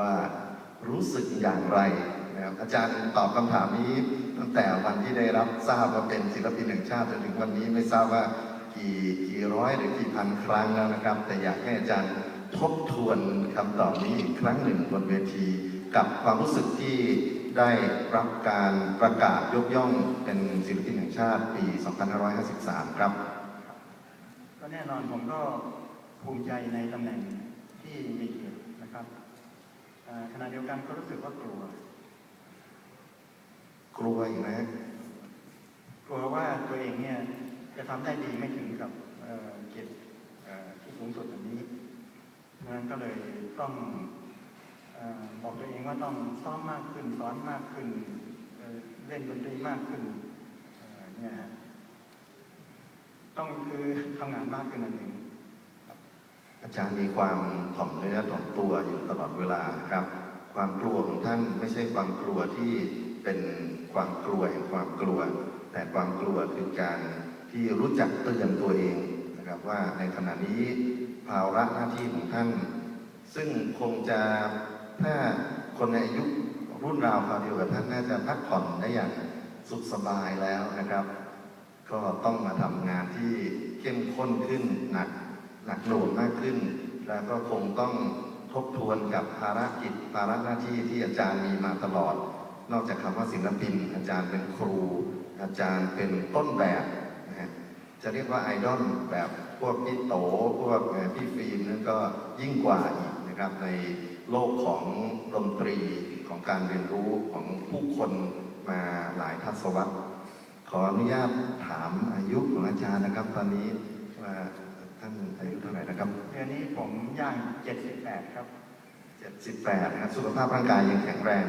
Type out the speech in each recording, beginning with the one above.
ว่ารู้สึกอย่างไรนะครับอาจารย์ตอบคำถามนี้ตั้งแต่วันที่ได้รับทราบว่าเป็นศิลปินแห่งชาติจนถึงวันนี้ไม่ทราบว่ากี่กี่ร้อยหรือกี่พันครั้งแล้วนะครับ แต่อยากให้อาจารย์ทบทวนคำตอบนี้อีกครั้งหนึ่งบนเวที กับความรู้สึกที่ได้รับการประกาศยกย่องเป็นศิลปินแห่งชาติปี 2553 ครับ ก็แน่นอนผมก็ภูมิใจในตำแหน่งที่มีเกียรตินะครับ ขณะเดียวกันก็รู้สึกว่ากลัว กลัวอีกนะกลัวว่าตัวเองเนี่ย จะทำได้ดีไม่ถึงกับเอ่อเกียรติเอ่อที่สูงสุดแบบนี้ดังนั้นก็เลยต้องเอ่อบอกตัวเองว่าต้องซ้อมมากขึ้นสอนมากขึ้นเอ่อเล่นดนตรีมากขึ้นเอ่อเนี่ยฮะต้องคือทำงานมากขึ้นนั่นเอง อาจารย์มีความถ่อมเนื้อถ่อมตัวอยู่ตลอดเวลาครับ ความกลัวของท่านไม่ใช่ความกลัวที่เป็นความกลัวแห่งความกลัว แต่ความกลัวคือการที่รู้จักเตือนตัวเองนะครับว่าในขณะนี้ภาระหน้าที่ของท่าน ซึ่งคงจะถ้าคนในอายุรุ่นราวคราวเดียวกับท่านน่าจะพักผ่อนได้อย่างสุขสบายแล้วนะครับ ก็ต้องมาทำงานที่เข้มข้นขึ้นหนัก หนักหน่วงมากขึ้น แล้วก็คงต้องทบทวนกับภารกิจภาระหน้าที่ที่อาจารย์มีมาตลอด นอกจากคำว่าศิลปิน อาจารย์เป็นครู อาจารย์เป็นต้นแบบนะฮะจะเรียกว่าไอดอลแบบพวกพี่โตพวกพี่ฟิล์มนั่นก็ยิ่งกว่าอีกนะครับในโลกของดนตรีของการเรียนรู้ของผู้คนมาหลายทศวรรษขออนุญาตถามอายุของอาจารย์นะครับ ตอนนี้ว่า ท่านอายุเท่าไหร่นะครับเดือนนี้ผมย่าง 78 ครับ 78นะครับสุขภาพร่างกายยังแข็งแรง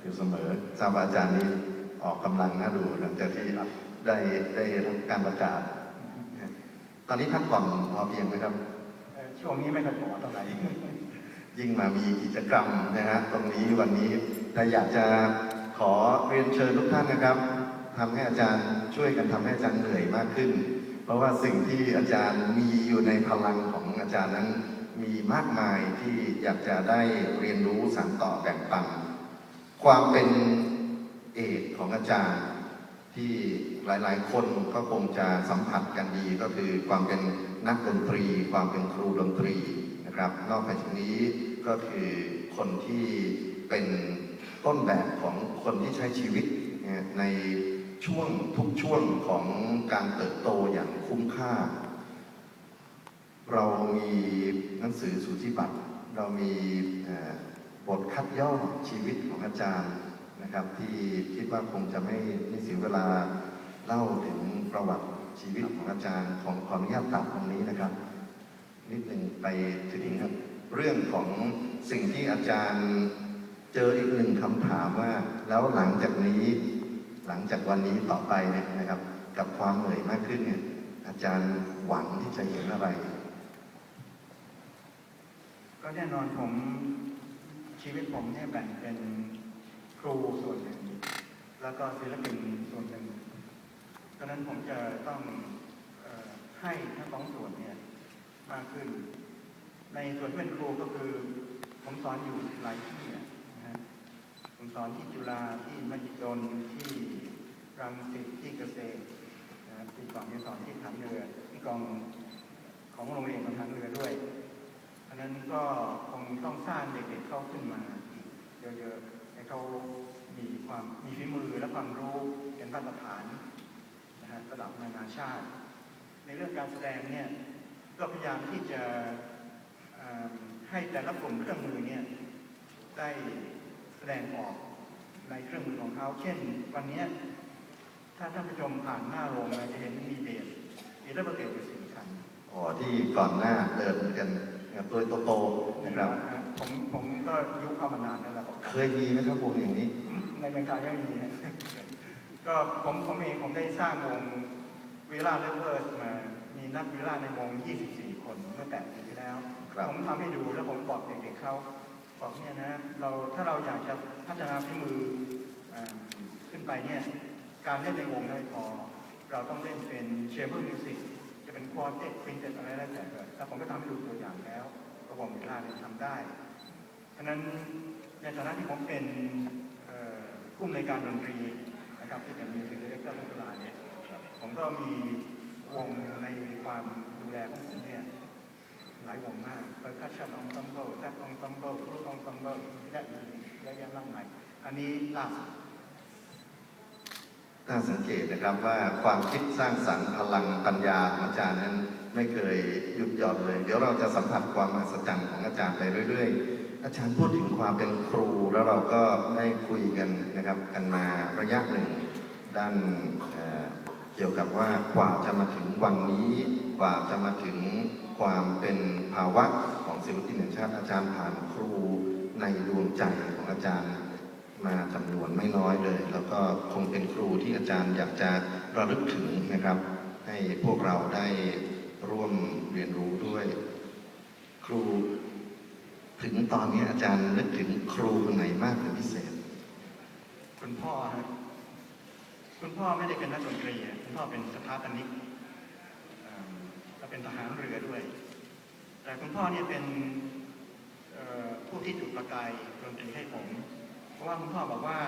อยู่เสมอทราบว่าอาจารย์นี้ออกกำลังน่าดูหลังจากที่ได้ได้รับการประกาศ ตอนนี้พักผ่อนพอเพียงไหมครับ เอ่อช่วงนี้ไม่ค่อยพอเท่าไหร่ ยิ่งมามีกิจกรรมนะฮะตรงนี้วันนี้ถ้าอยากจะขอเรียนเชิญทุกท่านนะครับทำให้อาจารย์ช่วยกันทำให้อาจารย์เหนื่อยมากขึ้นเพ ราะว่าสิ่งที่อาจารย์มีอยู่ในพลังของอาจารย์นั้นมีมากมายที่อยากจะได้เรียนรู้สานต่อแบ่งปันความเป็นเอกของอาจารย์ที่หลายๆ คนก็คงจะสัมผัสกันดีก็คือความเป็นนักดนตรี ความเป็นครูดนตรีนะครับ นอกจากนี้ก็คือคนที่เป็นต้นแบบของคนที่ใช้ชีวิตใน ช่วงทุกช่วงของการเติบโตอย่างคุ้มค่า เรามีหนังสือสูติบัตร เรามีบทคัดย่อชีวิตของอาจารย์นะครับ ที่คิดว่าคงจะไม่ไม่เสียเวลาเล่าถึงประวัติชีวิตของอาจารย์ของขออนุญาตตัดตรงนี้นะครับ นิดหนึ่งไปถึงเรื่องของสิ่งที่อาจารย์เจออีกหนึ่งคำถามว่า แล้วหลังจากนี้ หลังจากวันนี้ต่อไปเนี่ยนะครับ กับความเหนื่อยมากขึ้นเนี่ยอาจารย์หวังที่จะเห็นอะไร ก็แน่นอนผมชีวิตผมเนี่ยแบ่งเป็นครูส่วนหนึ่ง แล้วก็ศิลปินส่วนหนึ่งดังนั้นผมจะต้องออให้ทั้งสองส่วนเนี่ยมากขึ้น ในส่วนที่เป็นครูก็คือ ผมสอนอยู่หลายที่ สอนที่จุฬาที่มหิดลที่รังสิตที่เกษตรนะครับที่ก่อนที่สอนที่ฐานเรือที่กองของโรงเรียนของฐานเรือด้วยอันนั้นก็คงต้องสร้างเด็กๆเข้าขึ้นมาเยอะๆให้เขามีความมีฝีมือและความรู้เป็นมาตรฐานนะฮะระดับนานาชาติ ในเรื่องการแสดงเนี่ยก็พยายามที่จะให้แต่ละกลุ่มเครื่องมือเนี่ยได้ แสดงออกในเครื่องมือของเขา เช่น วันเนี้ยถ้าท่านผู้ชมผ่านหน้าโรงเราจะเห็นมีเบสมีระเบิดเบสอยู่สี่คันอ๋อที่ก่อนหน้าเดินกันนะครับตัวโตๆนะครับ ผมผมก็ยุคเข้ามานานแล้วแหละครับเคยมีไหมครับวงอย่างนี้ ในเมืองไทยก็มีนะก็ผมผมเองผมได้สร้างวงวิลล่าเลเวอร์สมา มีนักวิลล่าในวง 24 คนเมื่อแปดปีที่แล้ว ครับ ผมทำให้ดูแล้วผมบอกเด็กๆเขา บอกเนี่ยนะเราถ้าเราอยากจะพัฒนาฝีมืออขึ้นไปเนี่ยการเล่นในวงไม่พอ เราต้องเล่นเป็นเชเบิลมิวสิกจะเป็นควอเต็กฟินเต็อะไรแล้วแต่แล้วผมก็ทำให้ดูตัวอย่างแล้วก็วงวิลล่าเนี่ยทำได้ฉะนั้นในฐานะที่ผมเป็นผู้อำนวยการดนตรีนะครับที่เป็นมิวสิกเรคเตอร์ลูกหลานเนี่ยผมก็มีวงในความดูแลของผมเนี่ย หลายวงมากเปอร์คัชชั่นองซัมเบิลแซกองซัมเบิลรูองซัมเบิลและอีกเยอะแยะมากมายอันนี้ล่าสุดน่าสังเกตนะครับว่าความคิดสร้างสรรค์พลังปัญญาของอาจารย์นั้นไม่เคยหยุดหย่อนเลย เดี๋ยวเราจะสัมผัสความมหัศจรรย์ของอาจารย์ไปเรื่อย ๆ อาจารย์พูดถึงความเป็นครูแล้วเราก็ได้คุยกันนะครับกันมาระยะหนึ่งด้าน กี่ยวกับว่ากว่าจะมาถึงวันนี้ กว่าจะมาถึงความเป็นภาวะของศิลปินแห่งชาติอาจารย์ผ่านครูในดวงใจของอาจารย์มาจำนวนไม่น้อยเลย แล้วก็คงเป็นครูที่อาจารย์อยากจะระลึกถึงนะครับ ให้พวกเราได้ร่วมเรียนรู้ด้วย ครู ถึงตอนนี้อาจารย์นึกถึงครูคนไหนมากเป็นพิเศษ คุณพ่อนะคุณพ่อไม่ได้เป็นนักดนตรีอะ คุณพ่อเป็นสถาปนิกเอิ่มและเป็นทหารเรือด้วย แต่คุณพ่อเนี่ยเป็นเอ่อผู้ที่จุดประกายดนตรีให้ผม เพราะว่าคุณพ่อบอกว่า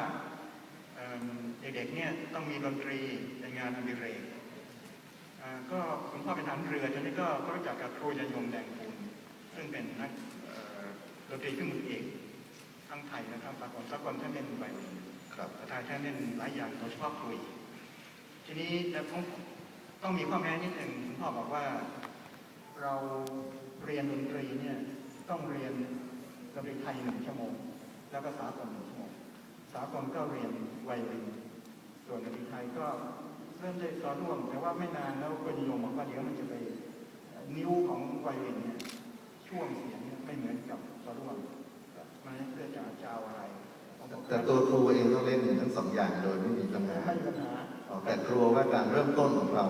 เอิ่มเด็กๆเนี่ยต้องมีดนตรีในงานอดิเรกอ่าก็คุณพ่อเป็นทหารเรือฉะนั้นก็ก็รู้จักกับครูยันยงแดงปูนซึ่งเป็นนักเอ่อดนตรีเครื่องมือเอกทั้งไทยและทั้งสากลสากลท่านเล่นไวโอลินครับประธานท่านเล่นหลายอย่างโดยเฉพาะคุย ทีนี้แต่ต้องต้องมีข้อแม้นิดหนึ่งคุณพ่อบอกว่า เราเรียนดนตรีเนี่ยต้องเรียนดนตรีไทยหนึ่งชั่วโมง แล้วก็สากลหนึ่งชั่วโมงสากลก็เรียนไวโอลินส่วนดนตรีไทยก็เริ่มได้สอนร่วม แต่ว่าไม่นานแล้วก็นิยมบอกว่าเดี๋ยวมันจะไปนิ้วของไวโอลินเนี่ยช่วงเสียงเนี่ยไม่เหมือนกับสอนร่วมมันเพื่อจะจะเอาอะไรแต่ตัวครูเองก็เล่นทั้งสองอย่างโดยไม่มีปัญหาไม่มีปัญหา แต่ครัวว่าการเริ่มต้นของเรา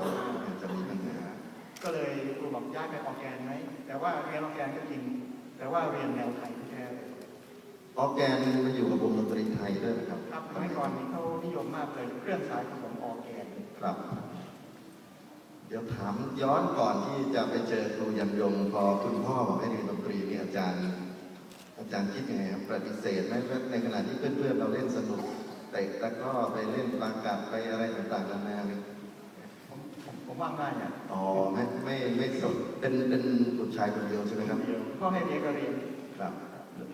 จะมีปัญหา ก็เลยครูบอกย้ายไปออกแกนไหมแต่ว่าเรียนออกแกนก็จริง แต่ว่าเรียนแนวไทยแท้ๆเลยออร์แกนมาอยู่กับวงดนตรีไทยด้วยนะครับ ครับสมัยก่อนนี้เขานิยมมากเลยเครื่องสายผสมออกแกนครับ เดี๋ยวถามย้อนก่อนที่จะไปเจอครูยันยงพอคุณพ่อบอกให้เรียนดนตรีนี่อาจารย์ อาจารย์คิดยังไงครับปฏิเสธไหมในขณะที่เพื่อนๆเราเล่นสนุก เตะตะกร้อไปเล่นปากัดไปอะไรต่างๆนานาเนี่ยผมผมผมว่างได้เนี่ยอ๋อไม่ไม่ไม่สนเป็นเป็นบุตรชายคนเดียวใช่ไหมครับเดียวพ่อแม่เรียนก็เรียนครับ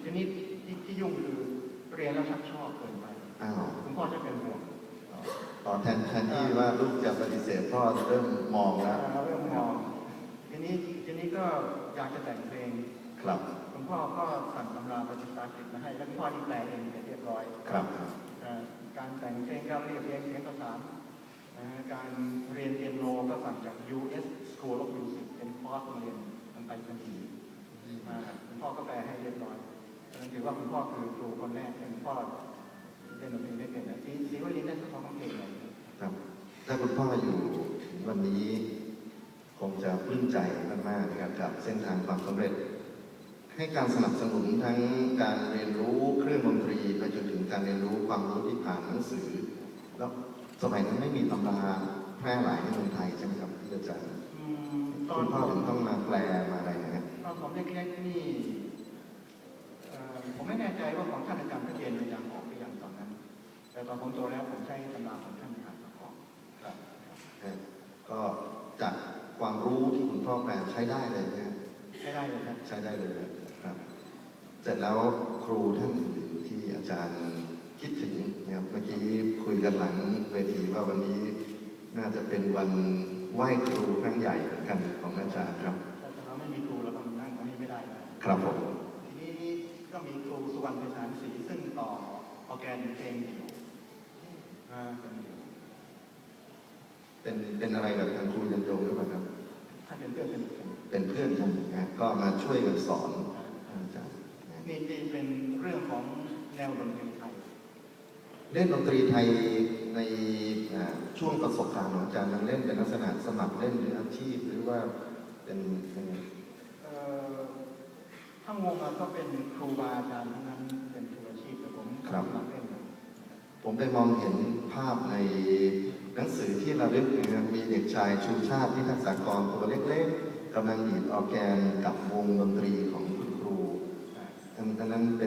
ทีนี้ที่ที่ยุ่งคือเรียนแล้วชักชอบเกินไปอ้าวคุณพ่อจะเป็นห่วงต่อแทนแทนที่ว่าลูกจะปฏิเสธพ่อเริ่มมองแล้วเราเริ่มมองทีนี้ทีนี้ก็อยากจะแต่งเพลงครับคุณพ่อก็สั่งตำราภาษาอังกฤษมาให้แล้วคุณพ่อที่แปลเองเสร็จเรียบร้อยครับเอ่อ การแต่งเพลงการเรียบเรียงเสียงประสานการเรียนเปียโนก็สั่งจาก US School of Music เป็นคอร์สเรียนมันไปทันทีอ่าคุณพ่อก็แปลให้เรียบร้อยฉะนั้นถือว่าคุณพ่อคือครูคนแรกที่คุณพ่อเล่นดนตรีได้เป็นนะสีสีวลีได้ทุกของเพลงเลยครับ ถ้าคุณพ่ออยู่ถึงวันนี้ คงจะปลื้มใจมากๆนะครับกับเส้นทางความสำเร็จ ให้การสนับสนุนทั้งการเรียนรู้เครื่องดนตรีไปจนถึงการเรียนรู้ความรู้ที่ผ่านหนังสือ แล้วสมัยนั้นไม่มีตำราแพร่หลายในเมืองไทยใช่ไหมครับที่อาจารย์อืมตอคุนณพ่อถึงต้องมาแปลมาอะไรนะฮะตอนผมเล็กๆนี่เอ่อผมไม่แน่ใจว่าของท่านอาจารย์พระเจนยังออกหรือยังตอนนั้น แต่ตอนผมโตแล้วผมใช้ตำราของท่านอาจารย์ประกอบครับก็จากความรู้ที่คุณพ่อแปลใช้ได้เลยนะฮะใช้ได้เลยครับใช้ได้เลยค รับเสร็จแล้วครูท่านอื่นที่อาจารย์คิดถึงนะครับเมื่อกี้คุยกันหลังเวทีว่าวันนี้น่าจะเป็นวันไหว้ครูครั้งใหญ่เหมือนกันของอาจารย์ครับแต่ถ้าเราไม่มีครูเราก็นั่งตรงนี้ไม่ได้นะครับผมทีนี้ก็มีครูสุวรรณไพศาลศรีซึ่งต่อออร์แกนเพลงอยู่อ่าเป็นอยู่เป็นเป็นอะไรกับทางครูยันยงหรือเปล่าครับท่านเป็นเพื่อนสนิทกันเป็นเพื่อนกันนะก็มาช่วยกันสอนอาจารย์ นี่นี่เป็นเรื่องของแนวดนตรีไทยเล่นดนตรีไทยในช่วงประสบการณ์ของอาจารย์มันเล่นเป็นลักษณะสมัครเล่นหรืออาชีพหรือว่าเป็นเป็นทั้งวงก็เป็นครูบาอาจารย์ทั้งนั้นเป็นครูอาชีพแต่ผมครเล่นนะผมไปมองเห็นภาพในหนังสือที่เระลึกนมีเด็กชายชูชาติที่ทักษะกรตัวเล็กๆกำลังดีดออแกนกับวงดนตรีของ คุณครูอันอันนั้นเป็น